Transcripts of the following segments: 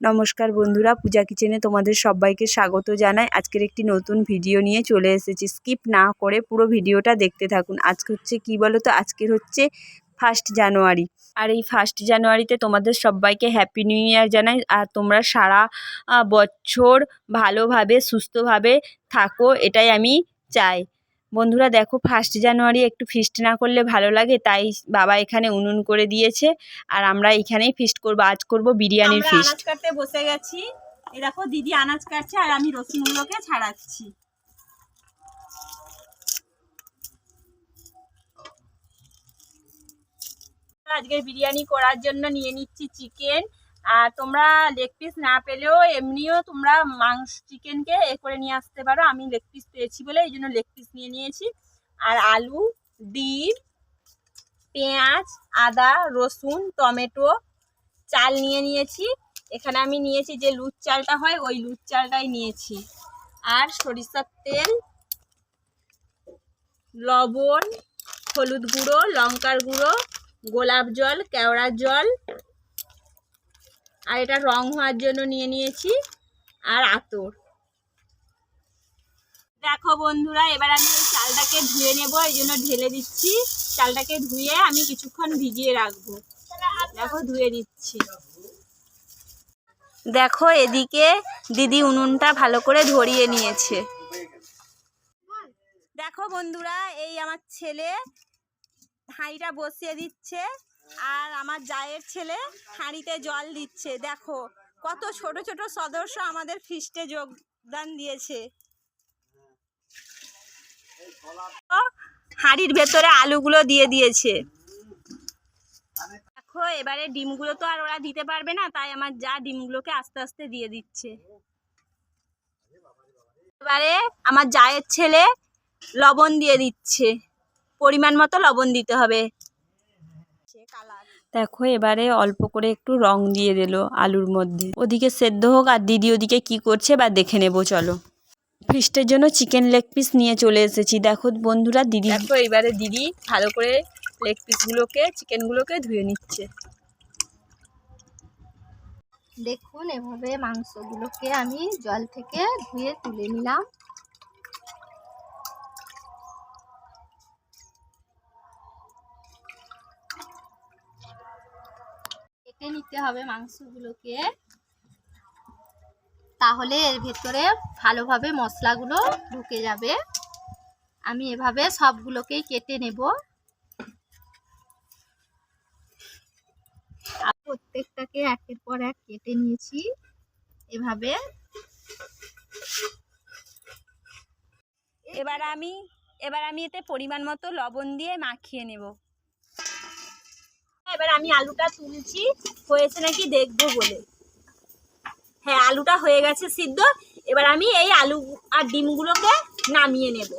নমস্কার বন্ধুরা, পূজা কিচেনে তোমাদের সবাইকে স্বাগত জানাই। আজকের একটি নতুন ভিডিও নিয়ে চলে এসেছি। স্কিপ না করে পুরো ভিডিওটা দেখতে থাকুন। আজকে হচ্ছে কি বলো তো আজকের হচ্ছে ফার্স্ট জানুয়ারি আর এই ফার্স্ট জানুয়ারিতে তোমাদের সবাইকে হ্যাপি নিউ ইয়ার জানাই। আর তোমরা সারা বছর ভালোভাবে, সুস্থভাবে থাকো, এটাই আমি চাই। বন্ধুরা দেখো ফার্স্ট জানুয়ারি একটু ফিস্ট না করলে ভালো লাগে তাই বাবা এখানে উনুন করে দিয়েছে আর আমরা এখানেই ফিস্ট করব আজ করব বিরিয়ানির ফিস্ট আনাজ কাটতে বসে গেছি। এই দেখো দিদি আনাজ কাটছে আর আমি রসুনগুলোকে ছাড়াচ্ছি। আজকে বিরিয়ানি করার জন্য নিয়ে নিচ্ছি চিকেন আর তোমরা লেগ পিস না পেলেও এমনিও তোমরা মাংস চিকেনকে এ করে নিয়ে আসতে পারো। আমি লেগ পিস পেয়েছি বলে এই জন্য লেগ পিস নিয়ে নিয়েছি। আর আলু, ডিম, পেঁয়াজ, আদা, রসুন, টমেটো চাল নিয়ে নিয়েছি। এখানে আমি নিয়েছি যে লুচ চালটা হয়, ওই লুচ চালটাই নিয়েছি। আর সরিষার তেল, লবণ, হলুদ গুঁড়ো, লঙ্কার গুঁড়ো, গোলাপ জল কেওড়ার জল আর এটা রং হওয়ার জন্য নিয়ে নিয়েছি আর আতর। দেখো বন্ধুরা, এবার আমি এই চালটাকে ধুয়ে নেব, এই জন্য ঢেলে দিচ্ছি। চালটাকে ধুয়ে আমি কিছুক্ষণ ভিজিয়ে রাখব। দেখো, ধুয়ে দিচ্ছি। দেখো, এদিকে দিদি উনুনটা ভালো করে ধরিয়ে নিয়েছে। দেখো বন্ধুরা, এই আমার ছেলে হাঁড়িটা বসিয়ে দিচ্ছে। আর আমার জায়ের ছেলে হাঁড়িতে জল দিচ্ছে, দেখো। কত ছোট ছোট সদস্য আমাদের ফিস্টে যোগদান দিয়েছে। হাঁড়ির ভেতরে আলুগুলো দিয়ে দিয়েছে। দেখো, এবারে ডিমগুলো তো আর ওরা দিতে পারবে না, তাই আমার যা ডিমগুলোকে আস্তে আস্তে দিয়ে দিচ্ছে। এবারে আমার জায়ের ছেলে লবণ দিয়ে দিচ্ছে। পরিমাণ মতো লবণ দিতে হবে। দেখো এবারে অল্প করে একটু রং দিয়ে দিল আলুর মধ্যে। ওদিকে সেদ্ধ হোক আর দিদি ওদিকে কি করছে বা দেখে নেব চলো। ফিস্টের জন্য চিকেন লেগ পিস নিয়ে চলে এসেছি। দেখো বন্ধুরা দিদি দেখো এবারে দিদি ভালো করে লেগ পিসগুলোকে চিকেনগুলোকে ধুয়ে নিচ্ছে। দেখুন এভাবে মাংসগুলোকে আমি জল থেকে ধুয়ে তুলে নিলাম। কেটে নিতে হবে মাংসগুলোকে। তাহলে এর ভেতরে ভালোভাবে মশলাগুলো ঢুকে যাবে। আমি এভাবে সবগুলোকেই কেটে নেব। প্রত্যেকটাকে একের পর এক কেটে নিয়েছি এভাবে। এবার আমি এবার আমি এতে পরিমাণ মতো লবণ দিয়ে মাখিয়ে নেব। এবার আমি আলুটা তুলছি, হয়েছে নাকি দেখব বলে। হ্যাঁ আলুটা হয়ে গেছে সিদ্ধ। এবার আমি এই আলু আর ডিমগুলোকে নামিয়ে নেব।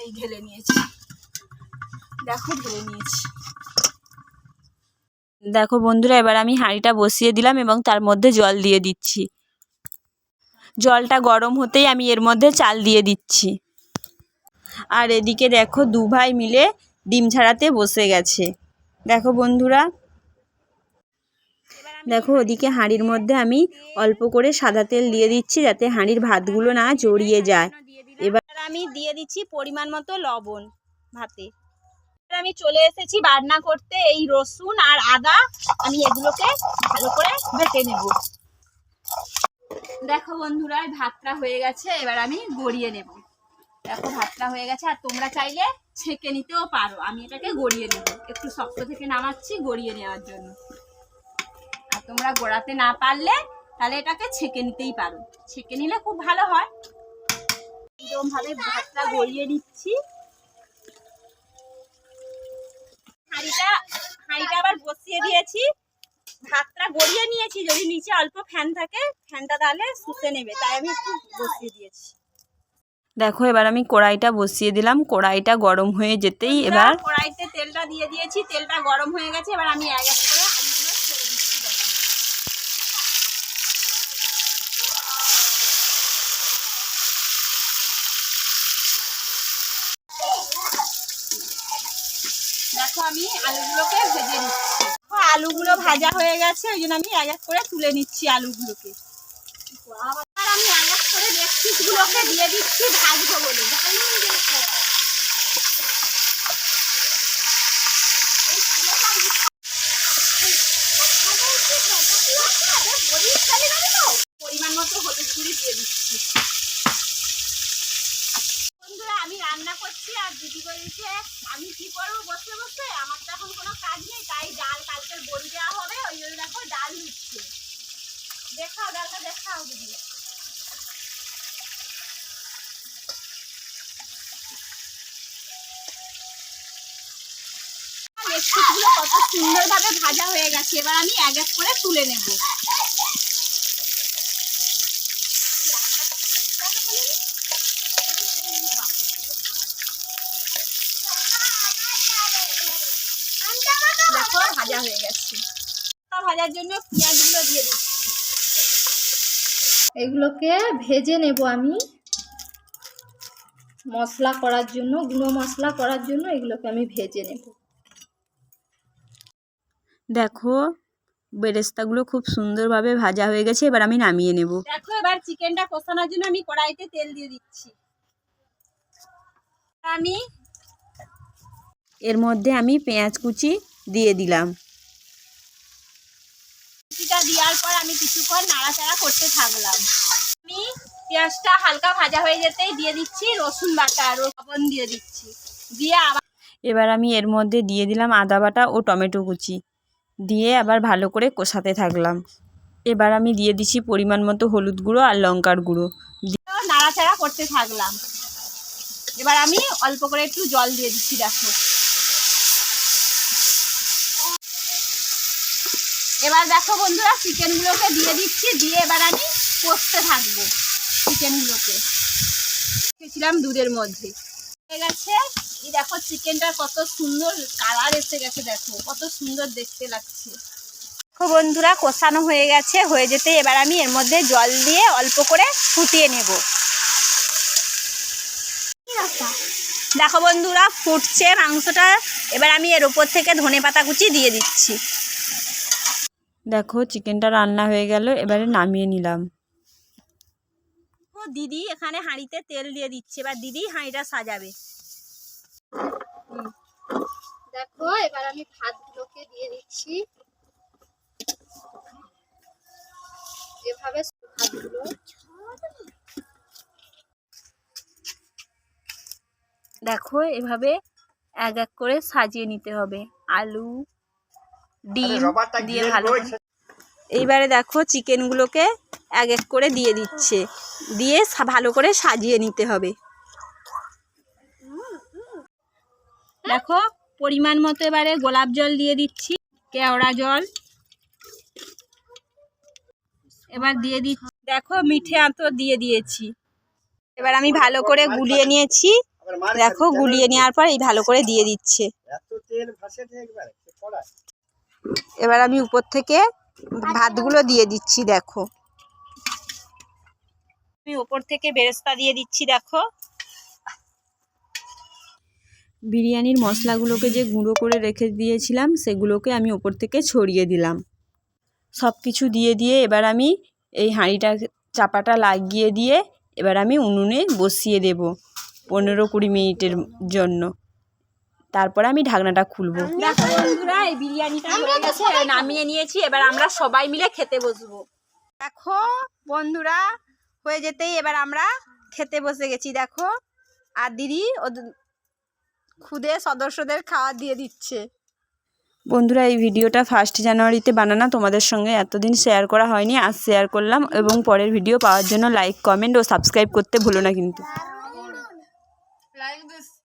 এই ঢেলে নিয়েছি। দেখো, ঢেলে নিয়েছি। দেখো বন্ধুরা, এবার আমি হাঁড়িটা বসিয়ে দিলাম এবং তার মধ্যে জল দিয়ে দিচ্ছি। জলটা গরম হতেই আমি এর মধ্যে চাল দিয়ে দিচ্ছি। আর এদিকে দেখো দু ভাই মিলে ডিম ছাড়াতে বসে গেছে। দেখো বন্ধুরা, দেখো ওদিকে হাঁড়ির মধ্যে আমি অল্প করে সাদা তেল দিয়ে দিচ্ছি যাতে হাঁড়ির ভাতগুলো না জড়িয়ে যায়। এবার আমি দিয়ে দিচ্ছি পরিমাণ মতো লবণ ভাতে। আমি চলে এসেছি বান্না করতে এই রসুন আর আদা, আমি এগুলোকে ভালো করে বেটে নেব। দেখো বন্ধুরা ভাতটা হয়ে গেছে, এবার আমি গড়িয়ে নেব। দেখো ভাতটা হয়ে গেছে, আর তোমরা চাইলে ছেঁকে নিতেও পারো। আমি এটাকে গড়িয়ে নেব। একটু শক্ত থেকে নামাচ্ছি গড়িয়ে নেওয়ার জন্য। আর তোমরা গোড়াতে না পারলে, তাহলে এটাকে ছেঁকে নিতেই পারো। ছেঁকে নিলে খুব ভালো হয়। ভাবে ভাতটা গড়িয়ে নিচ্ছি। হাঁড়িটা হাঁড়িটা আবার বসিয়ে দিয়েছি। ভাতটা গড়িয়ে নিয়েছি যদি নিচে অল্প ফ্যান থাকে ফ্যানটা তাহলে শুষে নেবে তাই আমি একটু বসিয়ে দিয়েছি দেখো এবার আমি কড়াইটা বসিয়ে দিলাম কড়াইটা গরম হয়ে যেতেই এবার কড়াইতে তেলটা দিয়ে দিয়েছি তেলটা গরম হয়ে গেছে এবার আমি এক এক করে দেখো। আমি আলুগুলোকে ভেজে নিচ্ছি আলুগুলো ভাজা হয়ে গেছে, ওই জন্য আমি এক এক করে তুলে নিচ্ছি আলুগুলোকে। আর আমি এক এক করে লেগপিসগুলোকে দিয়ে দিচ্ছি ভাজবো বলে। পরিমাণ মতো হলুদ গুঁড়ি দিয়ে দিচ্ছি। বন্ধুরা, আমি রান্না করছি আর দিদি বলছে, আমি কি করব? বসে বসে আমার তো এখন কোনো কাজ নেই তাই ডাল কালকের বড়ি দেওয়া হবে ওই জন্য দেখো ডাল হচ্ছে দেখাও ডালটা দেখাও দিদি লেগপিসগুলো কত সুন্দরভাবে ভাজা হয়ে গেছে, এবার আমি এক এক করে তুলে নেব। দেখো, ভাজা হয়ে গেছে। ভাজার জন্য পেঁয়াজগুলো দিয়ে দিচ্ছি। এগুলোকে ভেজে নেব আমি। মশলা করার জন্য, গুঁড়ো মশলা করার জন্য এগুলোকে আমি ভেজে নেব। দেখো বেরেস্তাগুলো খুব সুন্দরভাবে ভাজা হয়ে গেছে এবার আমি নামিয়ে নেব। দেখো এবার চিকেনটা কষানোর জন্য আমি কড়াইতে তেল দিয়ে দিচ্ছি। আমি এর মধ্যে আমি পেঁয়াজ কুচি দিয়ে দিলাম। কুচিটা দেওয়ার পর আমি কিছুক্ষণ নাড়াচাড়া করতে থাকলাম। আমি পেঁয়াজটা হালকা ভাজা হয়ে যেতেই দিয়ে দিচ্ছি রসুন বাটা লবণ দিয়ে দিচ্ছি। দিয়ে আবার এবার আমি এর মধ্যে দিয়ে দিলাম আদা বাটা ও টমেটো কুচি। দিয়ে আবার ভালো করে কষাতে থাকলাম। এবার আমি দিয়ে দিচ্ছি পরিমাণ মতো হলুদ গুঁড়ো আর লঙ্কার গুঁড়ো। নাড়াচাড়া করতে থাকলাম। এবার আমি অল্প করে একটু জল দিয়ে দিচ্ছি, দেখো। এবার দেখো বন্ধুরা, চিকেনগুলোকে দিয়ে দিচ্ছি, দিয়ে এবার আমি কষতে থাকব চিকেনগুলোকে। রেখেছিলাম দুধের মধ্যে। গেছে। এই দেখো চিকেনটা কত সুন্দর কালার এসে গেছে, দেখো। কত সুন্দর দেখতে লাগছে। দেখো বন্ধুরা, কষানো হয়ে গেছে। হয়ে যেতে এবার আমি এর মধ্যে জল দিয়ে অল্প করে ফুটিয়ে নেব। দেখো বন্ধুরা, ফুটছে মাংসটা। এবার আমি এর উপর থেকে ধনে পাতা কুচি দিয়ে দিচ্ছি। দেখো চিকেনটা রান্না হয়ে গেল। এবারে নামিয়ে নিলাম। দিদি এখানে হাঁড়িতে তেল দিয়ে দিচ্ছে এবার দিদি হাঁড়িটা সাজাবে। দেখো এবার আমি ভাতগুলোকে দিয়ে দিচ্ছি। এভাবে ভাতগুলো। দেখো এভাবে এক এক করে সাজিয়ে নিতে হবে। আলু ডিম দিয়ে ভালো এইবারে দেখো চিকেনগুলোকে এক এক করে দিয়ে দিচ্ছে। দিয়ে ভালো করে সাজিয়ে নিতে হবে। দেখো পরিমাণ মতো এবারে গোলাপ জল দিয়ে দিচ্ছি কেওড়া জল। এবার দিয়ে দিচ্ছি দেখো মিঠে আঁতো দিয়ে দিয়েছি। এবার আমি ভালো করে গুলিয়ে নিয়েছি। দেখো গুলিয়ে নেওয়ার পর এই ভালো করে দিয়ে দিচ্ছে। এবার আমি উপর থেকে ভাতগুলো দিয়ে দিচ্ছি দেখো। আমি উপর থেকে বেরেস্তা দিয়ে দিচ্ছি দেখো। বিরিয়ানির মশলাগুলোকে যে গুঁড়ো করে রেখে দিয়েছিলাম সেগুলোকে আমি ওপর থেকে ছড়িয়ে দিলাম। সব কিছু দিয়ে দিয়ে এবার আমি এই হাঁড়িটা চাপাটা লাগিয়ে দিয়ে এবার আমি উনুনে বসিয়ে দেব পনেরো কুড়ি মিনিটের জন্য। তারপরে আমি ঢাকনাটা খুলবো। দেখো বন্ধুরা এই বিরিয়ানিটা হয়ে গেছে নামিয়ে নিয়েছি এবার আমরা সবাই মিলে খেতে বসবো। দেখো বন্ধুরা হয়ে যেতেই এবার আমরা খেতে বসে গেছি দেখো। আর দিদি ওদের খুদে সদস্যদের খাওয়া দিয়ে দিচ্ছে। বন্ধুরা এই ভিডিওটা ফার্স্ট জানুয়ারিতে বানানো তোমাদের সঙ্গে এতদিন শেয়ার করা হয়নি আজ শেয়ার করলাম এবং পরের ভিডিও পাওয়ার জন্য লাইক কমেন্ট ও সাবস্ক্রাইব করতে ভুলো না কিন্তু।